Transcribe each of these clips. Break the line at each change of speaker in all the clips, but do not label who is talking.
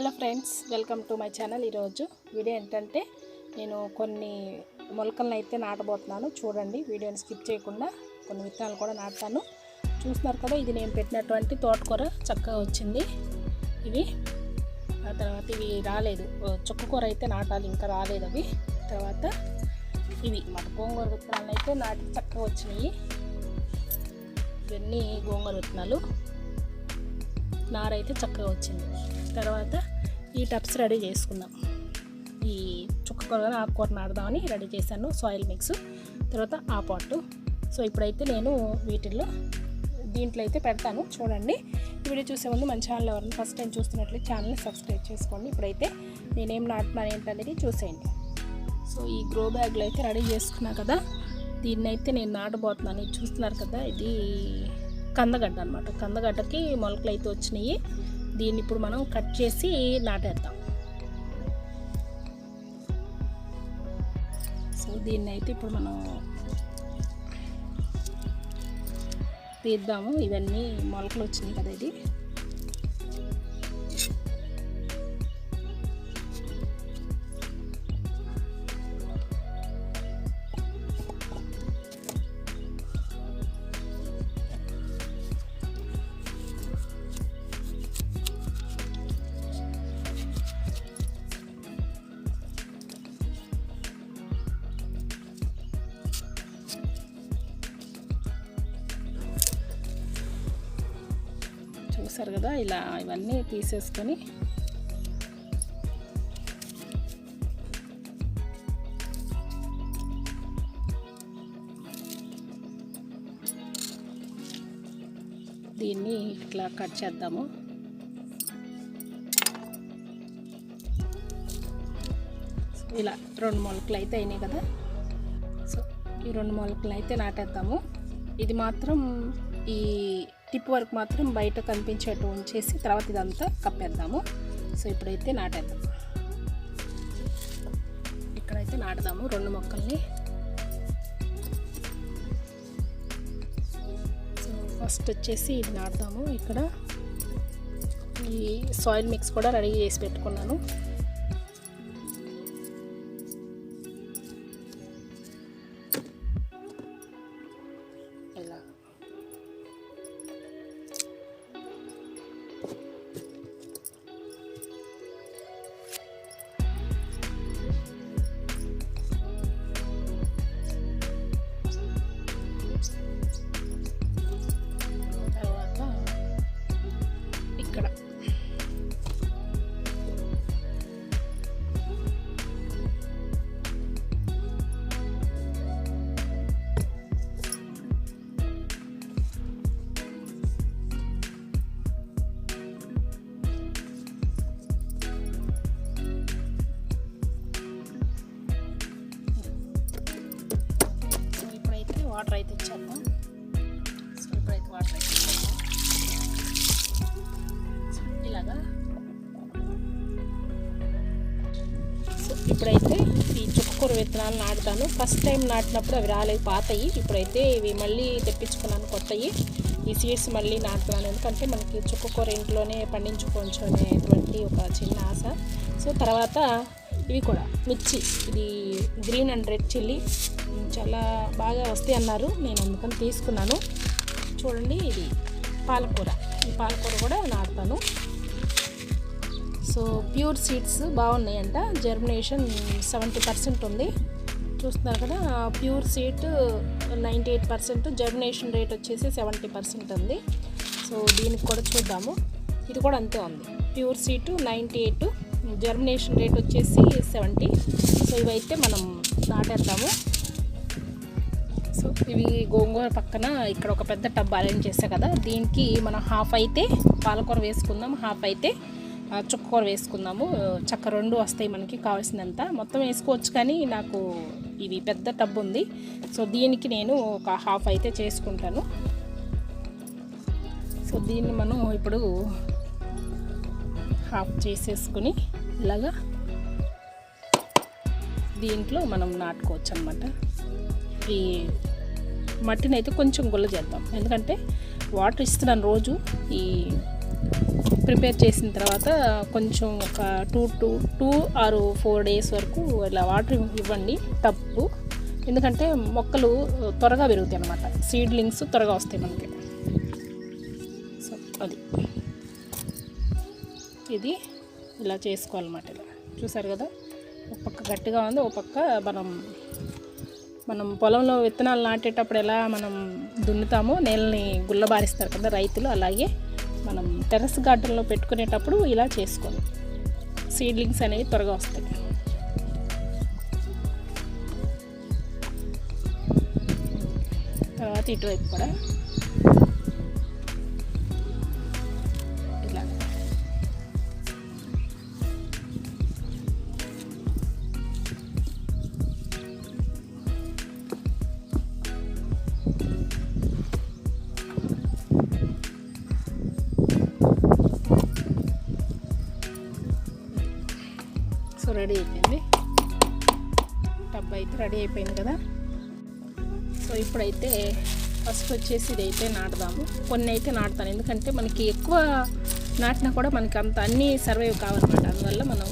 Hello friends welcome to my channel. ఈరోజు video ఏంటంటే నేను కొన్ని మొలకలను అయితే నాటబోతున్నాను. చూడండి వీడియోని స్కిప్ చేయకుండా కొన్ని విత్తనాలు కూడా నాటుతాను. చూస్తున్నారు కదా ఇది నేను పెట్టినటువంటి తోటకూర చక్కగా వచ్చింది. ఇవి ఆ తర్వాత ఇవి రాలేదు. చుక్కకూర అయితే నాటాలి ఇంకా రాలేదు అవి. తర్వాత ఇవి మన గోంగూర విత్తనాలు అయితే నాటి చక్కగా వచ్చినాయి. ఇవన్నీ గోంగూర విత్తనాలు. నార అయితే చక్కగా వచ్చింది. తర్వాత ఈ టబ్స్ రెడీ చేసుకుందాం. ఈ చుక్క కూర ఆకుకూర నాడదామని రెడీ చేశాను. సాయిల్ మిక్స్ తర్వాత ఆ పాటు. సో ఇప్పుడైతే నేను వీటిల్లో దీంట్లో అయితే పెడతాను. చూడండి. ఈ వీడియో చూసే ముందు మన ఛానల్ ఎవరైనా ఫస్ట్ టైం చూస్తున్నట్లయితే ఛానల్ని సబ్స్క్రైబ్ చేసుకోండి. ఇప్పుడైతే నేనేం నాటున్నాను ఏంటనేది చూసేయండి. సో ఈ గ్రో బ్యాగ్లో అయితే రెడీ చేసుకున్నా కదా దీన్ని అయితే నేను నాటబోతున్నాను. చూస్తున్నారు కదా ఇది కందగడ్డ అనమాట కందగడ్డకి మొలకలు అయితే వచ్చినాయి. దీన్ని ఇప్పుడు మనం కట్ చేసి నాటేద్దాం. సో దీన్ని అయితే ఇప్పుడు మనం తీద్దాము. ఇవన్నీ మొలకలు వచ్చినాయి కదా ఇది. చూసారు కదా ఇలా ఇవన్నీ తీసేసుకొని దీన్ని ఇట్లా కట్ చేద్దాము. ఇలా రెండు మొలకలు అయితే అయినాయి కదా. సో ఈ రెండు మొలకలు అయితే నాటేద్దాము. ఇది మాత్రం ఈ టిప్ వరకు మాత్రం బయట కనిపించేట్టు ఉంచేసి తర్వాత ఇదంతా కప్పేద్దాము. సో ఇప్పుడైతే నాటేద్దాం. ఇక్కడైతే నాటుదాము రెండు మొక్కల్ని. సో ఫస్ట్ వచ్చేసి ఇది నాటుదాము. ఇక్కడ ఈ సాయిల్ మిక్స్ కూడా రెడీ చేసి పెట్టుకున్నాను. ఇప్పుడైతే ఈ చుక్కకూర విత్తనాలు నాటుతాను. ఫస్ట్ టైం నాటినప్పుడు అవి రాలేదు పాతయి. ఇప్పుడైతే ఇవి మళ్ళీ తెప్పించుకున్నాను కొత్తవి ఈ సీడ్స్ మళ్ళీ నాటుతున్నాను. ఎందుకంటే మనకి చుక్కకూర ఇంట్లోనే పండించుకోవచ్చు అనేటువంటి ఒక చిన్న ఆశ. సో తర్వాత ఇవి కూడా మిర్చి. ఇది గ్రీన్ అండ్ రెడ్ చిల్లీ. చాలా బాగా వస్తాయి అన్నారు. నేను అందుకని తీసుకున్నాను. చూడండి ఇది పాలకూర. ఈ పాలకూర కూడా నాటుతాను. సో ప్యూర్ సీడ్స్ బాగున్నాయంట. జర్మినేషన్ సెవెంటీ పర్సెంట్ ఉంది. చూస్తున్నారు కదా pure seed ninety eight percent germination rate వచ్చేసి సెవెంటీ పర్సెంట్ ఉంది. సో దీనికి కూడా చూద్దాము. ఇది కూడా అంతే ఉంది. Pure seed ninety eight germination rate వచ్చేసి సెవెంటీ సో ఇవైతే మనం నాటేద్దాము. సో ఇవి గోంగూర పక్కన ఇక్కడ ఒక పెద్ద టబ్ అరేంజ్ చేసా కదా దీనికి మనం హాఫ్ అయితే పాలకూర వేసుకుందాం హాఫ్ అయితే. చుక్కకూర వేసుకుందాము. చక్క రెండు వస్తాయి మనకి కావాల్సినంత. మొత్తం వేసుకోవచ్చు కానీ నాకు ఇది పెద్ద టబ్ ఉంది. సో దీనికి నేను ఒక హాఫ్ అయితే చేసుకుంటాను. సో దీన్ని మనం ఇప్పుడు హాఫ్ చేసేసుకుని ఇలాగా దీంట్లో మనం నాటుకోవచ్చు అనమాట ఈ మట్టిని అయితే కొంచెం గుల్ల చేద్దాం. ఎందుకంటే వాటర్ ఇస్తున్నాను రోజు. ఈ ప్రిపేర్ చేసిన తర్వాత కొంచెం ఒక two two two or four days వరకు ఇలా వాటర్ ఇవ్వండి టప్పు ఎందుకంటే మొక్కలు త్వరగా పెరుగుతాయి అన్నమాట. సీడ్లింగ్స్ త్వరగా వస్తాయి మనకి. సో అది. ఇది ఇలా చేసుకోవాలన్నమాట ఇలా. చూసారు కదా? ఒక పక్క గట్టిగా ఉంది ఒక పక్క మనం మనం పొలంలో విత్తనాలు నాటేటప్పుడు ఎలా మనం దున్నుతామో నేలని గుల్లబారిస్తారు కదా రైతులు అలాగే మనం టెర్రస్ గార్డెన్లో పెట్టుకునేటప్పుడు ఇలా చేసుకోవాలి. సీడ్లింగ్స్ అనేవి త్వరగా వస్తాయి. తర్వాత ఇటువైపు కూడా రెడీ అయిపోయింది. టబ్ అయితే రెడీ అయిపోయింది కదా. సో ఇప్పుడైతే ఫస్ట్ వచ్చేసి ఇది అయితే నాటుదాము. కొన్ని అయితే నాటుతాను ఎందుకంటే మనకి ఎక్కువ నాటినా కూడా మనకి అంత అన్నీ సర్వైవ్ కావాలన్నమాట అందువల్ల మనం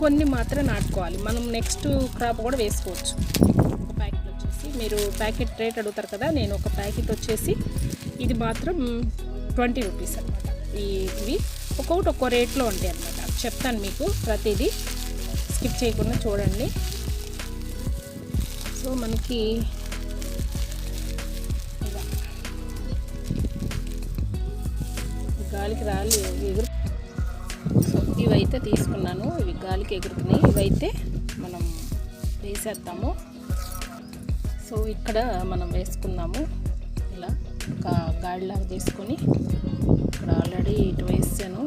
కొన్ని మాత్రమే నాటుకోవాలి. మనం నెక్స్ట్ క్రాప్ కూడా వేసుకోవచ్చు. ఒక ప్యాకెట్ వచ్చేసి మీరు ప్యాకెట్ రేట్ అడుగుతారు కదా నేను ఒక ప్యాకెట్ వచ్చేసి ఇది మాత్రం ట్వంటీ రూపీస్ అనమాట ఈ ఇవి ఒక్కొక్కటి ఒక్కో రేట్లో ఉంటాయి అనమాట చెప్తాను మీకు ప్రతిదీ. స్కిప్ చేయకుండా చూడండి. సో మనకి ఇలా గాలికి రాలి ఎగురు సో ఇవైతే తీసుకున్నాను. ఇవి గాలికి ఎగురుతున్నాయి. ఇవైతే మనం వేసేద్దాము. సో ఇక్కడ మనం వేసుకున్నాము. ఇలా ఒక గాడిలాగా తీసుకొని ఇక్కడ ఆల్రెడీ ఇటు వేసాను.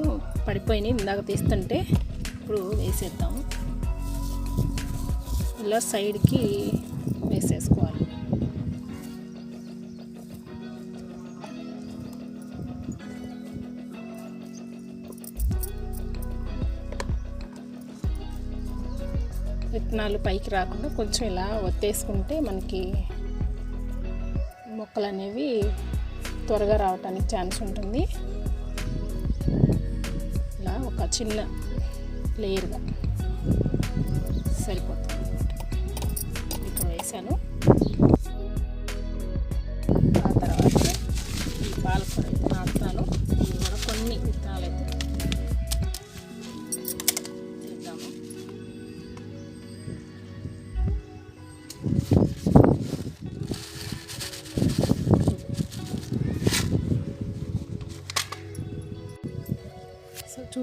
పడిపోయినాయి ఇందాక తీస్తుంటే. ఇప్పుడు వేసేద్దాము ఇలా సైడ్కి వేసేసుకోవాలి. విత్తనాలు పైకి రాకుండా కొంచెం ఇలా ఒత్తేసుకుంటే మనకి మొక్కలు అనేవి త్వరగా రావడానికి ఛాన్స్ ఉంటుంది. చిన్న లేయర్గా సరిపోతుంది. ఇక్కడ వేసాను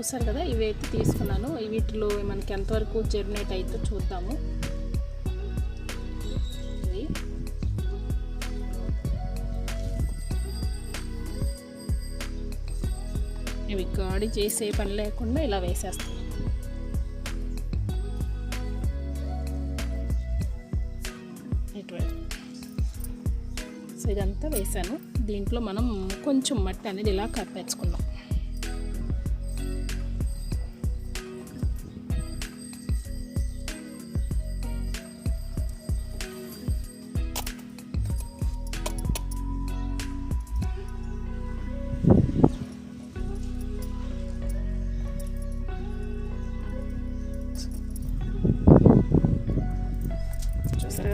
చూసారు కదా ఇవి అయితే తీసుకున్నాను. వీటిలో మనకి ఎంతవరకు జర్నేట్ అయితే చూద్దాము. ఇవి. ఇవి గాడి చేసే పని లేకుండా ఇలా వేసేస్తాం సో ఇదంతా వేసాను. దీంట్లో మనం కొంచెం మట్టి అనేది ఇలా కప్పేసుకుందాం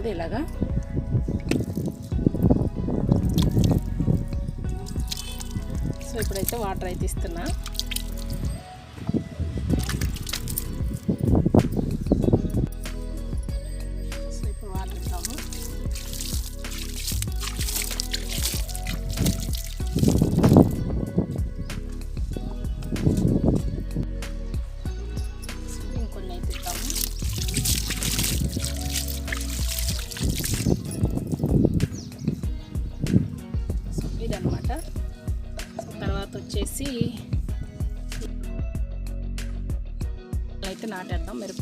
కదా ఇలాగా. సో ఇప్పుడైతే వాటర్ అయితే ఇస్తున్నా.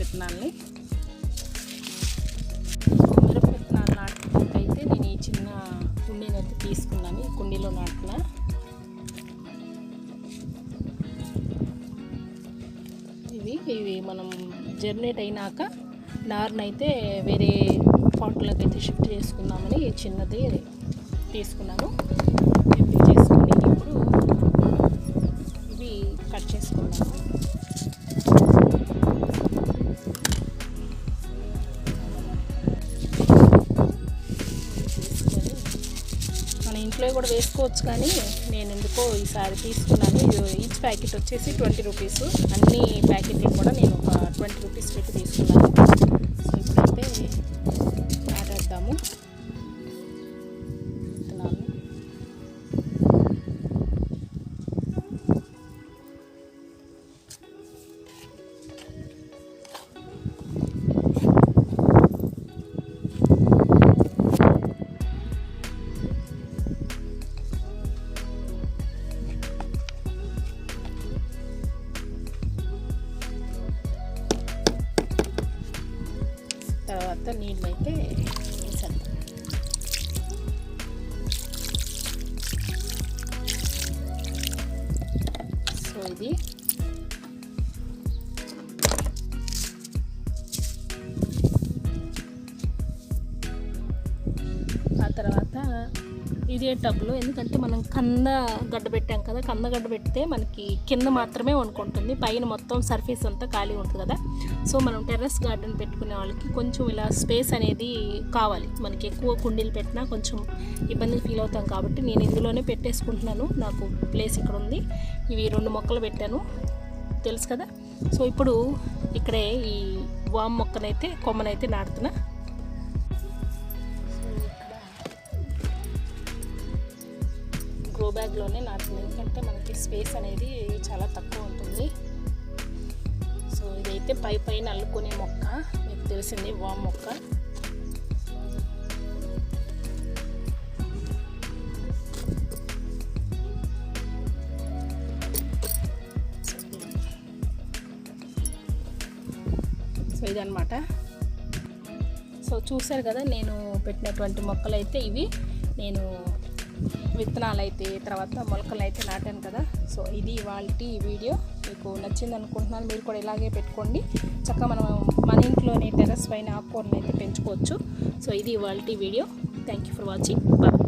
విత్తనాల్ని మిరప విత్తనాలు నాటుకుంటే నేను ఈ చిన్న కుండీని అయితే తీసుకున్నాను ఈ కుండీలో నాటిన. ఇవి ఇవి మనం జర్నేట్ అయినాక నార్నైతే వేరే పాట్లోకి అయితే షిఫ్ట్ చేసుకుందామని చిన్నది తీసుకున్నాను. ఇంట్లో కూడా వేసుకోవచ్చు కానీ నేను ఎందుకో ఈసారి తీసుకున్నాను. ఈచ్ ప్యాకెట్ వచ్చేసి ట్వంటీ రూపీస్. అన్ని ప్యాకెట్లు కూడా నేను ఒక ట్వంటీ రూపీస్ పెట్టి తీసుకున్నాను. ఇదే ఎందుకంటే మనం కంద గడ్డ పెట్టాం కదా కంద గడ్డ పెడితే మనకి కింద మాత్రమే వండుకుంటుంది. పైన మొత్తం సర్ఫేస్ అంతా ఖాళీ ఉంటుంది కదా. సో మనం టెర్రస్ గార్డెన్ పెట్టుకునే వాళ్ళకి కొంచెం ఇలా స్పేస్ అనేది కావాలి. మనకి ఎక్కువ కుండీలు పెట్టినా కొంచెం ఇబ్బంది ఫీల్ అవుతాం కాబట్టి నేను ఇందులోనే పెట్టేసుకుంటున్నాను. నాకు ప్లేస్ ఇక్కడ ఉంది. ఇవి రెండు మొక్కలు పెట్టాను. తెలుసు కదా? సో ఇప్పుడు ఇక్కడే ఈ వామ్ మొక్కనైతే కొమ్మనైతే నాటుతున్నా. గ్రో బ్యాగ్లోనే నాటుతుంది ఎందుకంటే మనకి స్పేస్ అనేది చాలా తక్కువ ఉంటుంది. సో ఇదైతే పై పైన అల్లుకునే మొక్క. మీకు తెలిసింది వామ్ మొక్క. సో ఇదనమాట సో చూశారు కదా నేను పెట్టినటువంటి మొక్కలు అయితే ఇవి. నేను విత్తనాలు అయితే తర్వాత మొలకలు అయితే నాటాను కదా. సో ఇది ఇవాళ వీడియో. మీకు నచ్చింది అనుకుంటున్నాను. మీరు కూడా ఇలాగే పెట్టుకోండి. చక్కగా మనం మన ఇంట్లోనే టెర్రస్ పైన ఆకుకూరలు అయితే పెంచుకోవచ్చు. సో ఇది ఇవాళ video. Thank you for watching bye